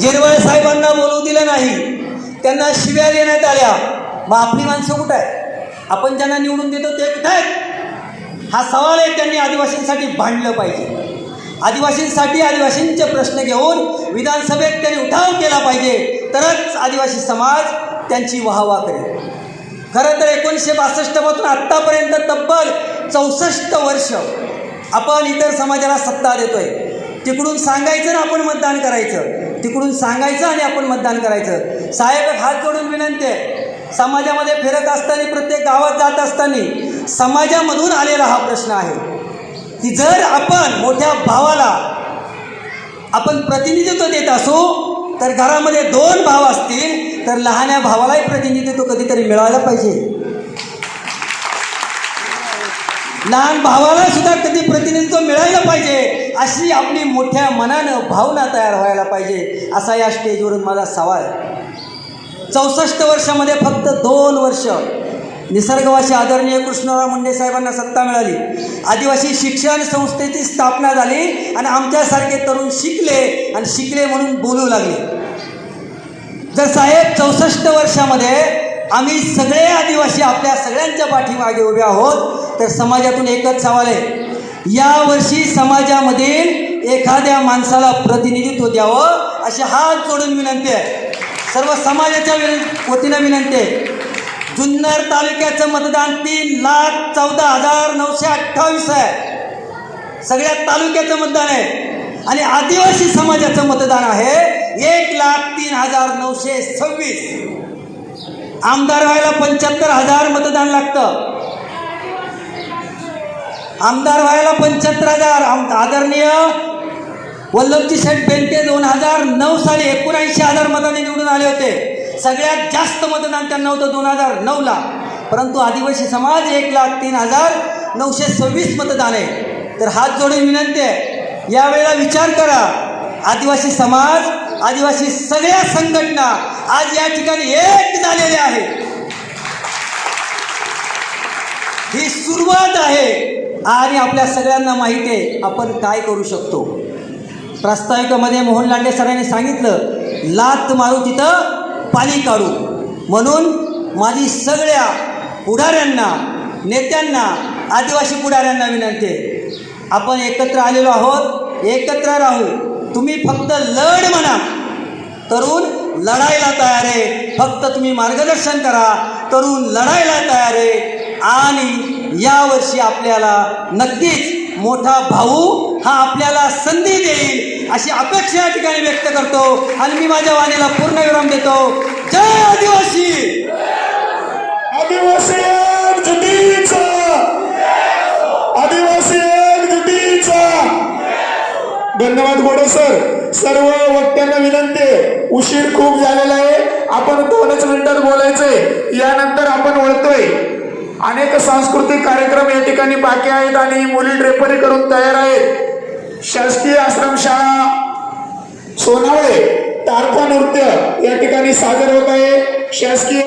जिरवळ साहेबांना बोलू दिलं नाही. त्यांना शिव्या देण्यात आल्या. मग आपली माणसं कुठं आहे आपण ज्यांना निवडून देतो ते कुठं आहेत? हा सवाल आहे त्यांनी आदिवासींसाठी भांडलं पाहिजे. आदिवासींसाठी आदिवासींचे प्रश्न घेऊन विधानसभेत त्यांनी उठाव केला पाहिजे. तरच आदिवासी समाज त्यांची वाहवा करेल. खरं तर एकोणीसशे बासष्टपासून आत्तापर्यंत तब्बल चौसष्ट वर्ष आपण इतर समाजाला सत्ता देतोय. तिकडून सांगायचं ना आपण मतदान करायचं. तिकडून सांगायचं आणि आपण मतदान करायचं. साहेब हात जोडून विनंती आहे. समाजामध्ये फिरत असताना प्रत्येक गावात जात असताना समाजामधून आलेला हा प्रश्न आहे. की जर आपण मोठ्या भावाला आपण प्रतिनिधित्व देत असू तर घरामध्ये दोन भाव असतील तर लहान्या भावालाही प्रतिनिधित्व कधीतरी मिळायला पाहिजे. लहान भावाला सुद्धा कधी प्रतिनिधित्व मिळायला पाहिजे अशी आपली मोठ्या मनानं भावना तयार व्हायला पाहिजे असा या स्टेजवरून माझा सवाल चौसष्ट वर्षामध्ये फक्त दोन वर्ष निसर्गवासी आदरणीय कृष्णराव मुंडे साहेबांना सत्ता मिळाली. आदिवासी शिक्षण संस्थेची स्थापना झाली आणि आमच्यासारखे तरुण शिकले आणि शिकले म्हणून बोलू लागले. जर साहेब चौसष्ट वर्षामध्ये आम्ही सगळे आदिवासी आपल्या सगळ्यांच्या पाठीमागे उभे आहोत तर समाजातून एकच सवाल आहे. यावर्षी समाजामधील एखाद्या माणसाला प्रतिनिधित्व द्यावं अशी हात जोडून विनंती आहे. सर्व समाजाच्या वतीनं विनंती आहे. जुन्नर तालुक्याचं मतदान तीन लाख चौदा हजार नऊशे अठ्ठावीस आहे. सगळ्या तालुक्याचं मतदान आहे. आणि आदिवासी समाजाचं मतदान आहे. एक लाख तीन हजार नऊशे सव्वीस. आमदार व्हायला पंच्याहत्तर हजार मतदान लागतं. आमदार व्हायला पंच्याहत्तर हजार. आम आदरणीय वल्लभजी शेठ बेंटे दोन हजार नऊ साली एकोणऐंशी हजार मताने निवडून आले होते. सगळ्यात जास्त मतदान त्यांना होतं दोन हजार नऊला परंतु आदिवासी समाज एक लाख तीन हजार नऊशे सव्वीस मतदान आहे. तर हात जोडून विनंती आहे यावेळेला विचार करा. आदिवासी समाज आदिवासी सगळ्या संघटना आज या ठिकाणी एक झालेल्या आहेत. ही सुरुवात आहे. आणि आपल्या सगळ्यांना माहिती आहे आपण काय करू शकतो. प्रास्ताविकामध्ये मोहन लांडे सरांनी सांगितलं लात मारू तिथं पाणी काढू. म्हणून माझी सगळ्या पुढाऱ्यांना नेत्यांना आदिवासी पुढाऱ्यांना विनंती आहे. आपण एकत्र आलेलो आहोत एकत्र राहू. तुम्ही फक्त लढ म्हणा. तरुण लढायला तयार आहे. फक्त तुम्ही मार्गदर्शन करा. तरुण लढायला तयार आहे. आणि यावर्षी आपल्याला नक्कीच मोठा भाऊ हा आपल्याला संधी देईल अशी अपेक्षा या ठिकाणी व्यक्त करतो. आणि मी माझ्या वाणीला पूर्ण विराम देतो. जय आदिवासी! आदिवासी आदिवासी धन्यवाद गोडे सर. सर्व वक्त्यांना विनंती आहे. उशीर खूप झालेला आहे. आपण दोनच मिनिटात बोलायचंय. यानंतर आपण वळतोय. अनेक सांस्कृतिक कार्यक्रम या ठिकाणी बाकी आहेत आणि मुली ड्रेपरी करून तयार आहेत. शासकीय आश्रमशाळा सोनावळे तारपा नृत्य या ठिकाणी सादर होत आहे. शासकीय